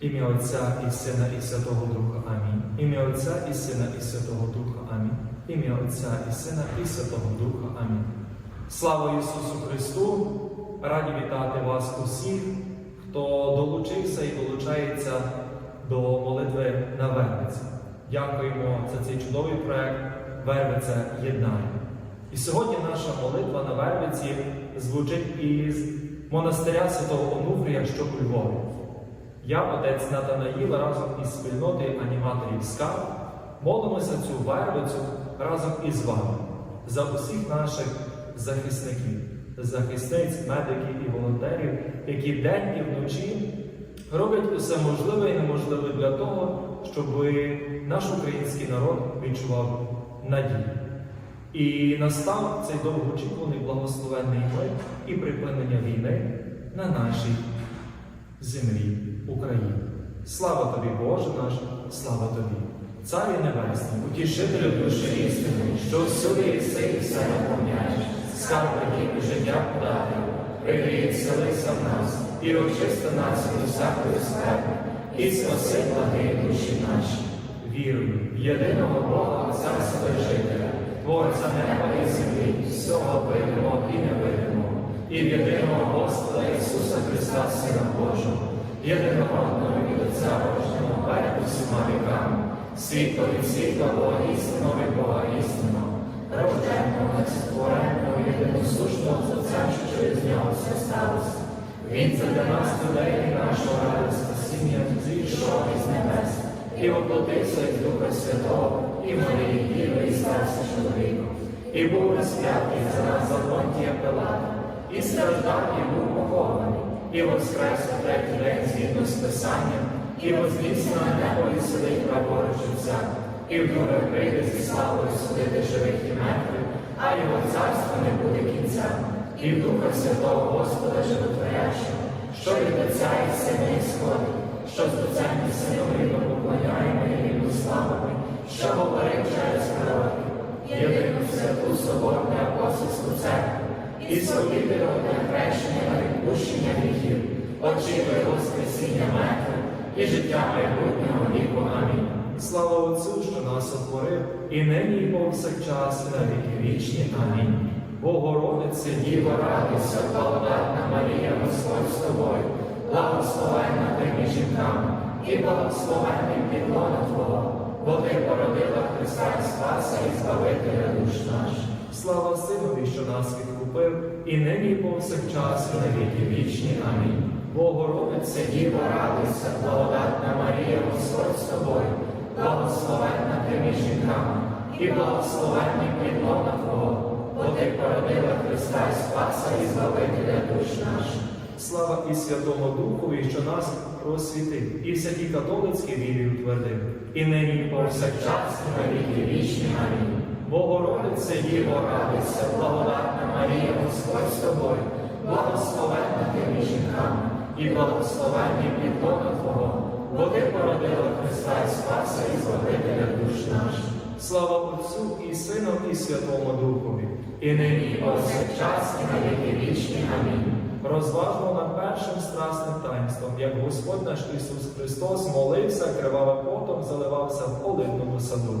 Ім'я Отця і Сина і Святого Духа. Амінь. Ім'я Отця і Сина і Святого Духа. Амінь. Ім'я Отця і Сина і Святого Духа. Амінь. Слава Ісусу Христу! Раді вітати вас усіх, хто долучився і долучається до молитви на Вервиці. Дякуємо за цей чудовий проект Вервиця єднає. І сьогодні наша молитва на Вервиці звучить із монастиря Святого Онуфрія, що у Львові. Я, отець Натанаїл, разом із спільнотою аніматорів СКА молимося цю вервицю разом із вами за усіх наших захисників, захисниць, медиків і волонтерів, які день і вночі роблять усе можливе і неможливе для того, щоб наш український народ відчував надію. І настав цей довгоочікуваний благословенний мир і припинення війни на нашій землі України. Слава тобі, Боже наш, слава тобі, Царі Небесний, утішителю душі істини, що всюди і все наповняєш, скарб і життя подати, прийди і вселися в нас, і очисти нас від усякої скарби, і спаси благи душі наші. Вірую єдиного Бога, Отця Вседержителя, Творця неба і землі, всього видимого і невидимого, і в єдиного Господа Ісуса Христа, Сина Божого, єдинородного від Отця Божого, перед усіма віками, світло від світла, Бога істинного від Бога істинного, рожденного, нецитвореного, єдиносушного з Отцем, що через нього все сталося. Він для нас людей і нашого ради спасіння зійшов із небес, і воплотився із Духа Святого, і Марії Діви, і стався чоловіком, і був розп'ятий за нас за Понтія Пилата, і страждав, і був похований, і воскрес у третій день згідно з Писанням, і вознісся на небо і сидить праворуч Отця, і вдруге прийде зі славою судити живих і мертвих, а його царство не буде кінця, і в Духа Святого Господа Животворящого, що від Отця і Сина і сходить, що з Отцем і Сином рівно поклоняємо рівно славами, що говорив через пророки, єдину святу соборну апостольську церкву, і сповідує одне хрещення на відпущення гріхів, очікує Воскресіння мертвих і життя майбутнього віку. Амінь. Слава Отцю, що нас сотворив, і нині, і повсякчас, і на віки вічні. Амінь. Богородице, Діво, радуйся, благодатна Марія, Господь з тобою, благословенна ти між жінками, і благословенний підлона Твого, бо ти породила Христа і Спаса і Збавителя душ наших. Слава Синові, що нас відкупив, і нині, повсякчас, і на віки вічні. Амінь. Богородице, Діво, радуйся, благодатна Марія, Господь з тобою, благословенна ти між жінками, і благословенний підлона Твого, бо ти породила Христа і Спаса і Збавителя душ наших. Слава і Святому Духові, що нас просвітив, і всякій католицькій вірі утвердив, і нині повсякчас, і на віки вічні. Амінь. Богородице, Діво, радуйся, благодатна Марія, Господь з тобою, благословенна ти між жінками, і благословенний підлона Твого, бо ти породила Христа і Спаса і Збавителя душ наших. Слава Отцю і Сину, і Святому Духові, і нині, і повсякчас, і на віки вічні. Амінь. Розважмо над першим страсним таїнством, як Господь наш Ісус Христос молився, кривавим потом заливався в оливному саду.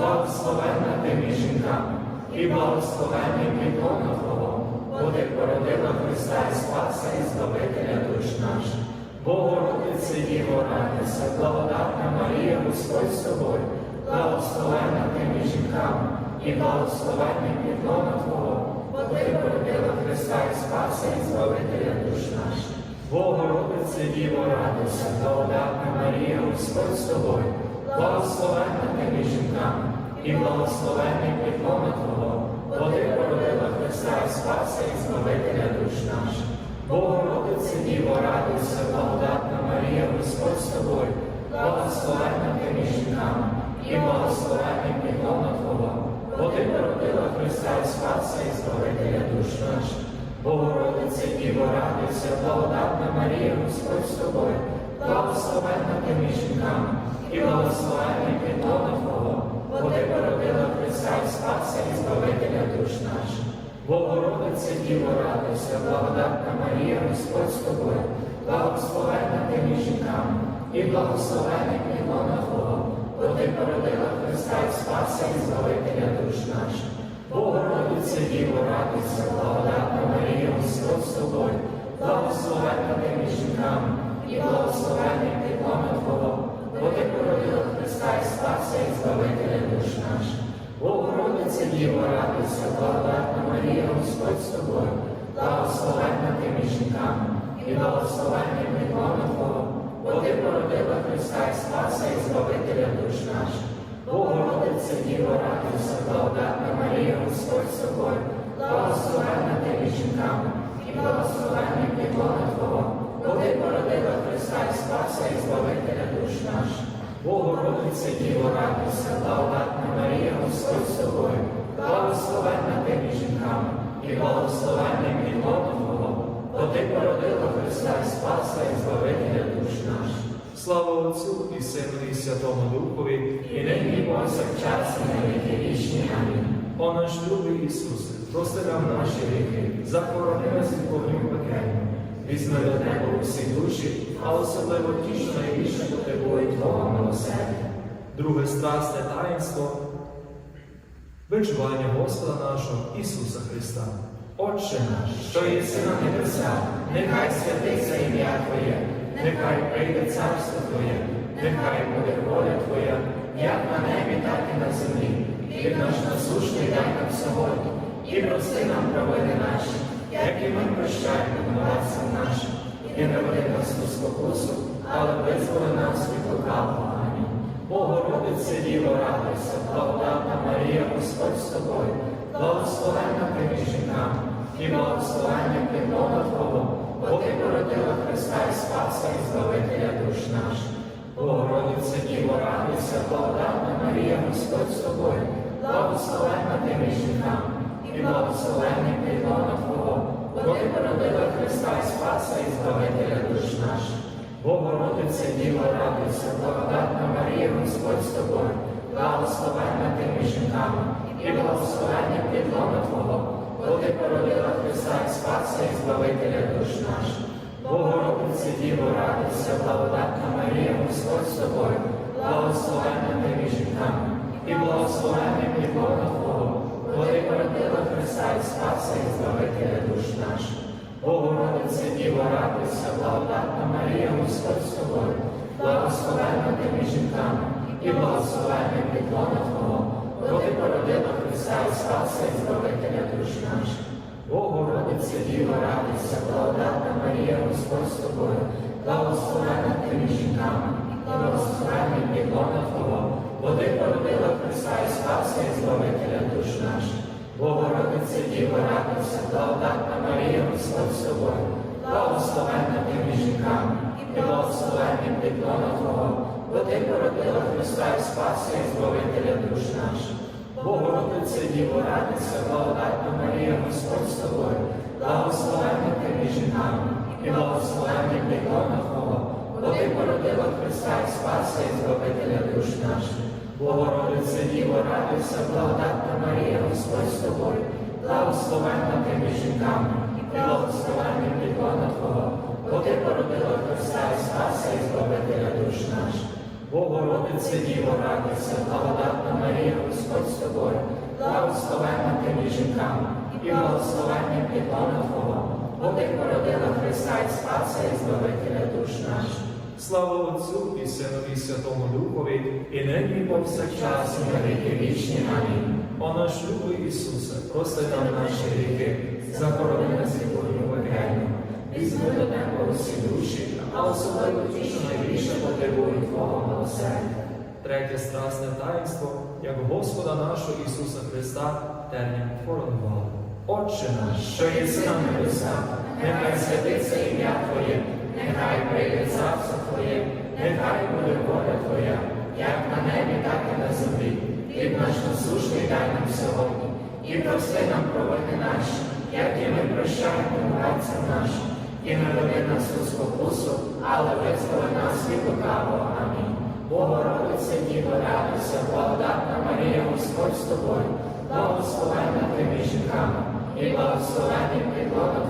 благословенна ти між жінками, і благословенний підлона Твого, бо породила Христа і Спаса і Збавителя душ наших. Богородице, Діво, радуйся, благодатна Марія, Господь з тобою, благословенна ти між жінками, і благословенний підлона Твого, бо породила Христа і Спаса і Збавителя душ наших. Богородице, Діво, радуйся, благодатна Марія, Господь з тобою, благословенна ти між жінками, і благословенний підлона Твого, бо ти породила Христа і Спаса і Збавителя душ наших. Богородице, Діво, радуйся, благодатна Марія, Господь з тобою, благословенна ти між жінками, і благословенний підлона Твого, бо ти породила Христа і Спаса і Збавителя душ наших. Богородице Діво, радуйся, благодатна Марія, Господь з тобою, благословенна ти між жінками, і благословенний підлона Твого, бо ти породила Христа і Спаса і Збавителя душ наших. Богородице Діво, радуйся, благодатна Марія, Господь з тобою, благословенна ти між жінками, і благословенний підлона Твого, бо ти породила Христа і Спаса і Збавителя душ наших. Богородице Діво, радуйся, благодатна Марія, Господь з тобою, благословенна ти між жінками, і благословенний підлона Твого, бо ти породила Христа і Спаса і Збавителя душ наших. Богородице Діво, радуйся, благодатна Марія, Господь з тобою, благословенна ти між жінками, і благословенний підлона Твого, бо ти породила Христа і Спаса і Збавителя душ наших. Богородице Діво, радуйся, благодатна Марія, Господь з тобою, благословенна ти між жінками, і благословенний підлона Твого, бо ти породила Христа і Спаса і Збавителя душ наших. Богородице Діво, радуйся, благодатна Марія, Господь з тобою, благословенна ти між жінками, і благословенний Твого, бо ти породила Христа і Спаса і Збавителя душ наших. Слава Отцю і Сину і Святому Духові, і нині повсякчас, і на віки вічні. Амінь. О наш любий Ісусе, прости нам наші гріхи, захорони нас від вогню пекельного, візьми до неба усі душі, а особливо ті, що найбільше потребують Твого милосердя. Друге страсне таїнство Вичування Господа нашого Ісуса Христа. Отче наш, що єси на небесах, нехай святиться ім'я Твоє, нехай прийде царство Твоє, нехай буде воля Твоя, як на небі, так і на землі. Хліб наш насушний дай нам сьогодні, і прости нам провини наші, як і ми прощаємо винуватцям нашим, і не веди нас у спокусу, але визволи нас від лукавого. Амінь. Богородице Діво, радуйся, благодатна Марія, Господь з тобою, благословенна ти між жінками, і благословенна підлона Твого, бо ти породила Христа і Спаса і Збавителя душ наших. Богородице Діво, радуйся, благодатна Марія, Господь з тобою, благословенна ти між жінками, і благословенний підлона Твого, бо ти породила Христа Спаса і Збавителя душ наших. Богородице Діво, радуйся, благодатна Марія, Господь з тобою, благословенна ти між жінками, і благословенний підлона Твого, бо ти породила Христа і Спаса і Збавителя душ наших. Богородице Діво, радуйся, благодатна Марія, Господь з тобою, благословенна ти між жінками, і благословенний підлона Твого, бо ти породила Христа і Спаса і Збавителя душ наших. Богородице Діво, радуйся, благодатна Марія, Господь з тобою, благословенна ти між жінками, і благословенний підлона Твого, бо ти породила Христа і Спаса і Збавителя душ наших. Богородице Діво, радуйся, благодатна Марія, Господь з тобою, благословенна ти жінками, і благословенний підлона Твого, бо ти породила Христа і Спаса і Збавителя душ наших. Богородице Діво, радуйся, благодатна Марія, Господь з тобою, благословенна ти між жінками, і благословенний підлона Твого, бо ти породила Христа і Спаса і Збавителя душ наших. Богородице Діво, радуйся, благодатна Марія, Господь з тобою, благословенна ти між жінками, і благословенний підлона Твого, бо ти породила Христа і Спаса і Збавителя душ наших. Богородице Діво, радуйся, благодатна Марія, Господь з тобою, благословенна ти між жінками, і благословенний підлона Твого, бо ти породила Христа і Спаса і Збавителя душ наших. Богородице Діво, радуйся, благодатна Марія, Господь з тобою, благословенна ти між жінками, і благословенний підлона Твого, бо ти породила Христа і Спаса і Збавителя душ наших. Слава Отцю і Сину і Святому Духові, і нині і повсякчас, і на віки вічні. Амінь. О наш любий Ісусе, прости нам наші гріхи, захорони нас від вогню візьми до неба усі душі, а особливо ті, що найбільше потребують Твого милосердя. Третє страсне таїнство, як Господа нашого Ісуса Христа терням коронували. Отче наш, що єси на небесах, нехай святиться ім'я Твоє, нехай прийде царство Твоє, нехай буде воля Твоя, як на небі, так і на землі. Хліб наш насушний дай нам сьогодні, і прости нам провини наші, як і ми прощаємо винуватцям нашим. І не веди нас у спокусу, але визволи нас від лукавого. Амінь. Богородице, Діво, радуйся, благодатна Марія, Господь з тобою, благословенна ти між жінками, і благословенний підлога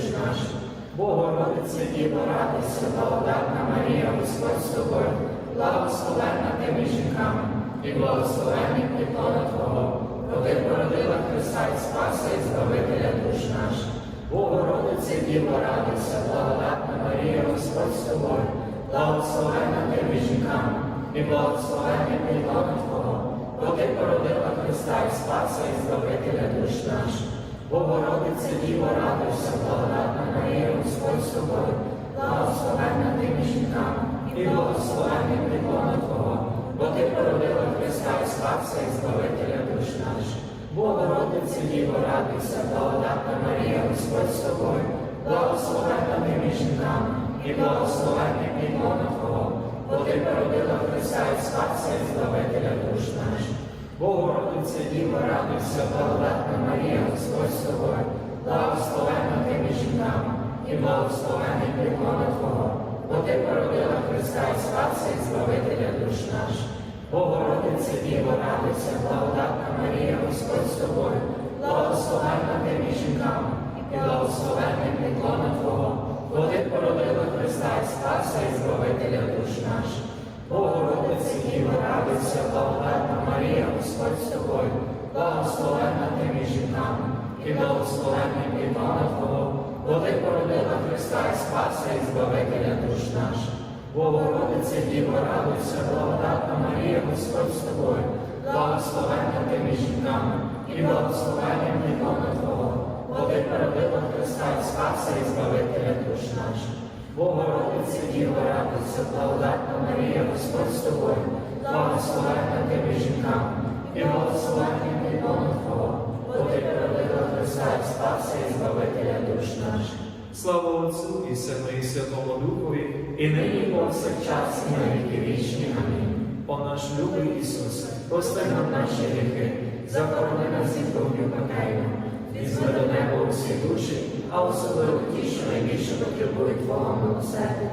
Душ наших. Богородице, Діво, радуйся, благодатна Марія, Господь з тобою, благословенна ти між жінками, і благословенний підлога Твого, бо ти породила Христа і Спаса і Збавителя душ наших. Богородице, Діво, радуйся, благодатна Марія, Господь з тобою, благословенна ти між жінками, і благословенний підлога Твого, бо ти породила Христа і Спаса і Збавителя душ наших. Богородице, Діво, радуйся, благодатна Марія, Господь з тобою, благословенна ти між жінками, і благословенний підлога Твого, бо ти породила Христа і Спаса і Збавителя душ наших. Богородице, Діво, радуйся, благодатна Марія, Господь з тобою, благословенна ти між жінками, і благословенний підлога Твого, бо ти породила Христа і Спаса і Збавителя душ наших. Богородице, Діво, радуйся, благодатна Марія, Господь з тобою, благословенна ти між жінками, і благословенний підлога Твого, бо ти породила Христа і Спаса і Збавителя душ наших. Богородице, Діво, радуйся, благодатна Марія, Господь з тобою, благословенна ти між жінками, і благословенний підлога Твого, бо ти породила Христа і Спаса і Збавителя душ наших. Богородице, Діво, радуйся, благодатна Марія, Господь з тобою, благословенна ти між жінками, і благословенний підлога Твого, бо ти породила Христа і Спаса і Збавителя душ наших. Богородице, Діво, радуйся, благодатна Марія, Господь з тобою, благословенна ти між жінками, і благословенний підлога Твого, бо ти породила Христа і Спаса і Збавителя душ наших. Богородице, Діво, радуйся, благодатна Марія, Господь з тобою, благословенна ти між жінками, і благословенний підлога Твого, бо ти породила Христа і Спаса і Збавителя душ наших. Слава Отцю і Сину і Святому Духові, І нині повсякчас і на віки вічні. Амінь. о наш любий Ісусе, Прости нам наші гріхи, захорони нас від вогню пекельного, візьми до неба усі душі, а особливо ті, що найбільше потребують Твого милосердя.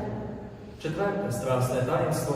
четверте страсне таїнство,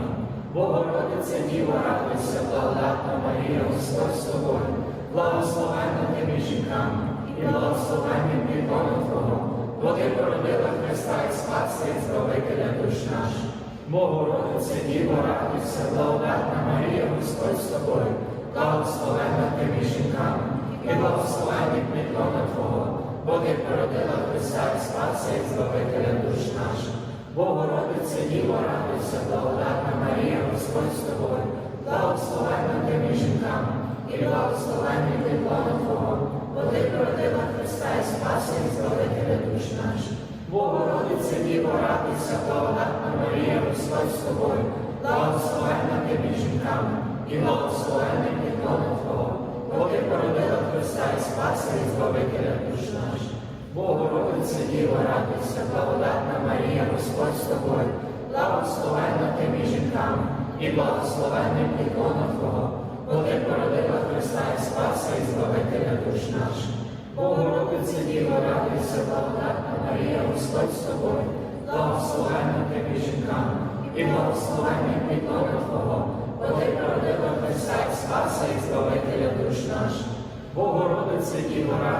Богородице, Діво, радуйся, благодатна Марія, Господь з тобою, благословенна ти між жінками, і благословенний підлога Твого, бо ти породила Христа і Спаса і Збавителя душ наших. Богородице, Діво, радуйся, благодатна Марія, Господь з тобою, благословенна ти між жінками, і благословенний підлога Твого, бо ти породила Христа і Спаса і Збавителя душ наших. Богородице, Діво, радуйся, благодатна Марія, Господь з тобою, благословенна ти між жінками, і благословенний підлога Твого, бо ти породила Христа і Спаса і Збавителя душ наших. Богородице, Діво, радуйся, благодатна Марія, Господь з тобою, благословенна ти між жінками, і благословенний підлога Твого, бо ти породила Христа і Спаса і Збавителя душ наших. Богородице, Діво, радуйся, благодатна Марія, Господь з тобою, благословенна ти між жінками, і благословенний підлога Твого, бо ти породила Христа і Спаса і Збавителя душ наших. Богородице, Діво, радуйся, благодатна Марія, Господь з тобою, благословенна ти між жінками, і благословенний підлога Твого, бо ти породила Христа і Спаса і Збавителя душ наших. Богородице, Діво, радуйся,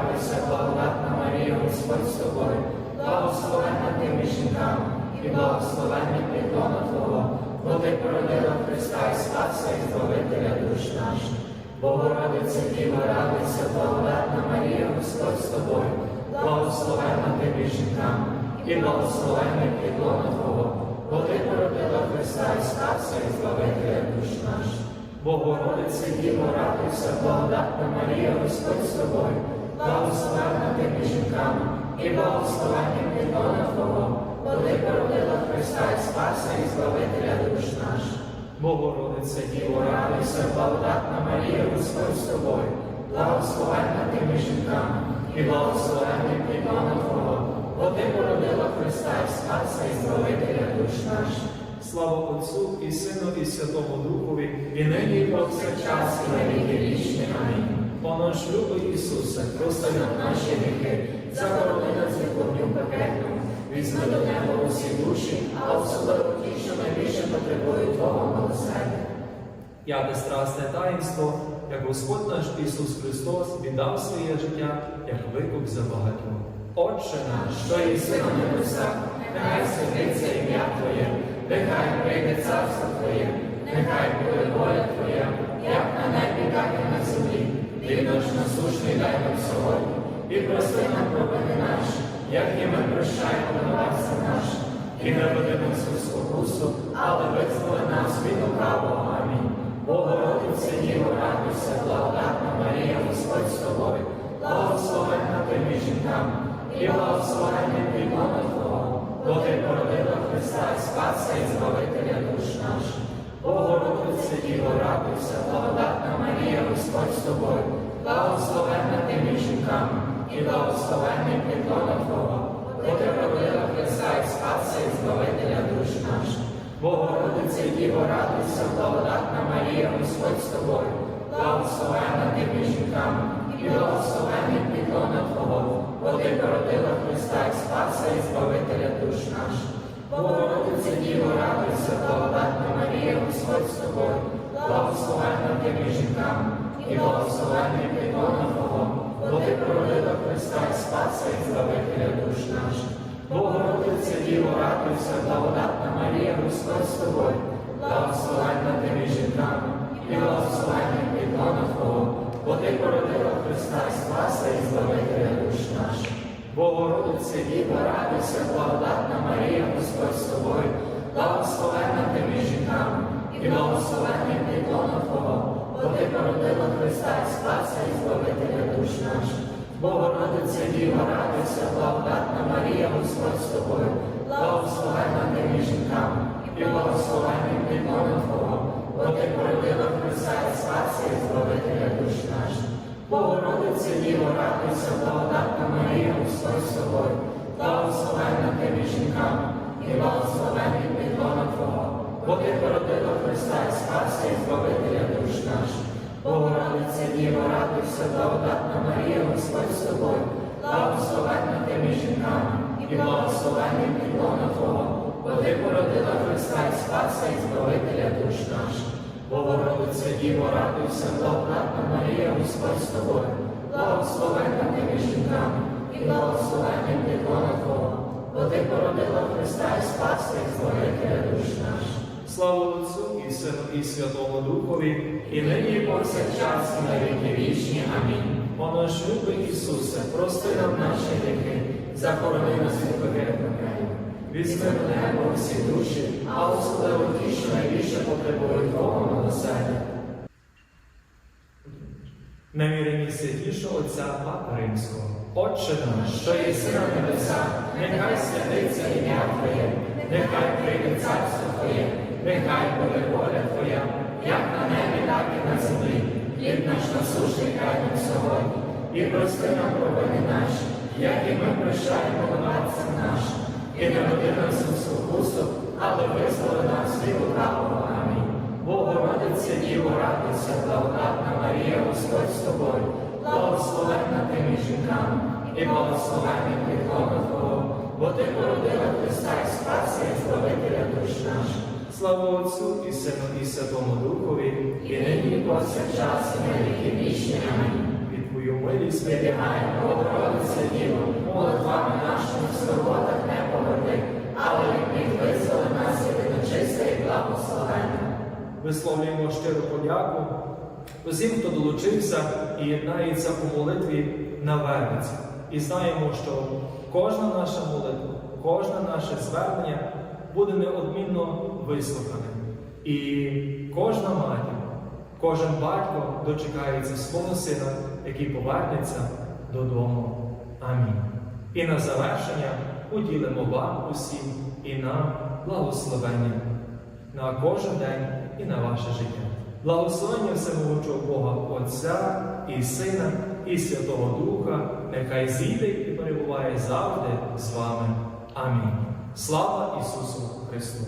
благословенна жінками, і благословенний підлога Твого, бо ти породила Христа і Спаса і Збавителя душ наших. Богородице, Діво, радуйся, благодатна Марія, Господь з тобою, благословенна ти між жінками, і благословенний підлога Твого, бо ти породила Христа і Спаса і Збавителя душ наших. Богородице, Діво, радуйся, благодатна Марія, Господь з тобою, благословенна ти між жінками, і благословенним підлона Твого, бо породила Христа і Спаса і Збавителя душ наших. Богородице, Діво, радуйся, благодатна Марія, Господь з тобою, благословенна ти між жінками, і благословенним підлона Твого, бо ти породила Христа і Спаса і Збавителя душ наших. слава Отцю і Сину і Святому Духові, І нині і повсякчас і на віки вічні. Амінь. О наш любий Ісусе, Прости нам наші гріхи, захорони нас від вогню візьми до усі душі, а особливо ті, що найбільше потребують Твого милосердя. П'яте страсне таїнство, як Господь наш Ісус Христос віддав своє життя, як викуп за багатьох. Отче наш, Що єси на небесах, нехай святиться ім'я Твоє, нехай прийде царство Твоє, нехай буде воля Твоя, як на небі, так і на землі. Хліб наш насущний дай нам сьогодні, і прости нам провини наші, як і ми прощаємо винуватцям нашим. І не веди нас спокусу, але визволи нас від лукавого. Амінь. Богородице, Діво, радуйся, благодатна Марія, Господь з тобою, благословенна ти між жінками, і благословенний плінони Твого, бо ти породила Христа і Спаса і Збавителя душ наших. Богородице, Діво, радуйся, благодатна Марія, Господь з тобою, благословенна ти між жінками, і благословенний плінони Твого, бо ти породила Христа і Спаса і Збавителя душ наших. Богородице, Діво, радуйся, благодатна Марія, Господь з тобою, благословенна ти між жінками, і благословенний підлона Твого, бо ти породила Христа і Спаса і Збавителя душ наших. Богородице, Діво, радуйся, благодатна Марія, Господь з тобою, благословенна ти між жінками, і благословенний підлона Христа і Спаса і Збавителя душ наших. Богородице, Діво, радуйся, благодатна Марія, Господь з тобою, благословенна ти між жінками, і благословенний підлона Твого, бо ти породила Христа і Спаса і Збавителя душ наших. Богородице, Діво, радуйся, благодатна Марія, Господь з тобою, благословенна ти між жінками, і благословенний підлона Твого, бо ти породила Христа і Спаса і Збавителя душ наших. Богородице, Діва, радуйся, благодатна Марія, Господь з тобою, благословенна ти між жінками, і благословенний підлона Твого, бо ти породила Христа і Спаса і Збавителя душ наших. Богородице, Діво, радуйся, благодатна Марія, Господь з тобою, благословенна ти між жінками, і благословенний підлона Твого, бо ти породила Христа і Спаса і Збавителя душ наших. Богородице, Діво, радуйся, благодатна Марія, Господь з тобою, благословенна ти між жінками, і благословенний підлона Твого, бо ти породила Христа і Спаса і Збавителя душ наших. Богородице, Діво, радуйся, благодатна Марія, Господь з тобою, благословенна ти між жінками, і благословенний підлона Твого, бо ти породила Христа і Спаса і Збавителя душ наших. слава Отцю і Святому Духові, І нині і повсякчас на віки вічні. Амінь. о наш любий Ісусе, Прости нам наші гріхи, захорони нас від пекельного. Візьми до неба всі душі, а особливо ті, що найбільше потребують Твого милосердя. намірені святішого Отця Папа Римського. Отче наш, Що єси на небесах, нехай святиться ім'я Твоє, нехай прийде царство Твоє, нехай буде воля Твоя, як на небі, так і на землі. Хліб наш насущний дай нам сьогодні, і прости нам провини наші, як і ми прощаємо винуватцям нашим. І не веди нас у спокусу, але визволи нас від лукавого. Амінь. Богородице, Діво, радуйся, благодатна Марія, Господь з тобою, благословенна ти між жінками, і благословенний підлога Твого, бо ти породила Христа і Спаса і Збавителя душ наших. Слава Отцю і Сину і Святому Духові, І нині і повсякчас і на віки вічні. Амінь. від Твою милість Зберігай, Богородице Діво, молитвами нашими в скорботах не поверни, але від них визволи нас і нечисте і благословенне. Висловлюємо щиру подяку усім, хто долучився і єднається у молитві на верниці. І знаємо, що кожна наша молитва, кожне наше звернення буде неодмінно вислухане. І кожна матір, кожен батько дочекається свого сина, який повернеться додому. Амінь. І на завершення уділимо вам усім і нам благословення на кожен день і на ваше життя. Благословення всемогучого Бога Отця і Сина, і Святого Духа, нехай зійде і перебуває завжди з вами. Амінь. Слава Ісусу Христу!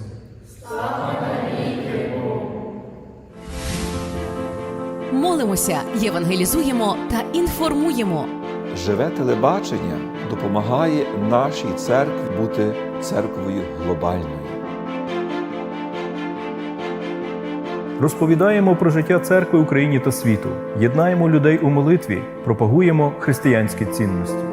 Молимося, євангелізуємо та інформуємо. Живе телебачення допомагає нашій церкві бути церквою глобальною. Розповідаємо про життя церкви Україні та світу, єднаємо людей у молитві, пропагуємо християнські цінності.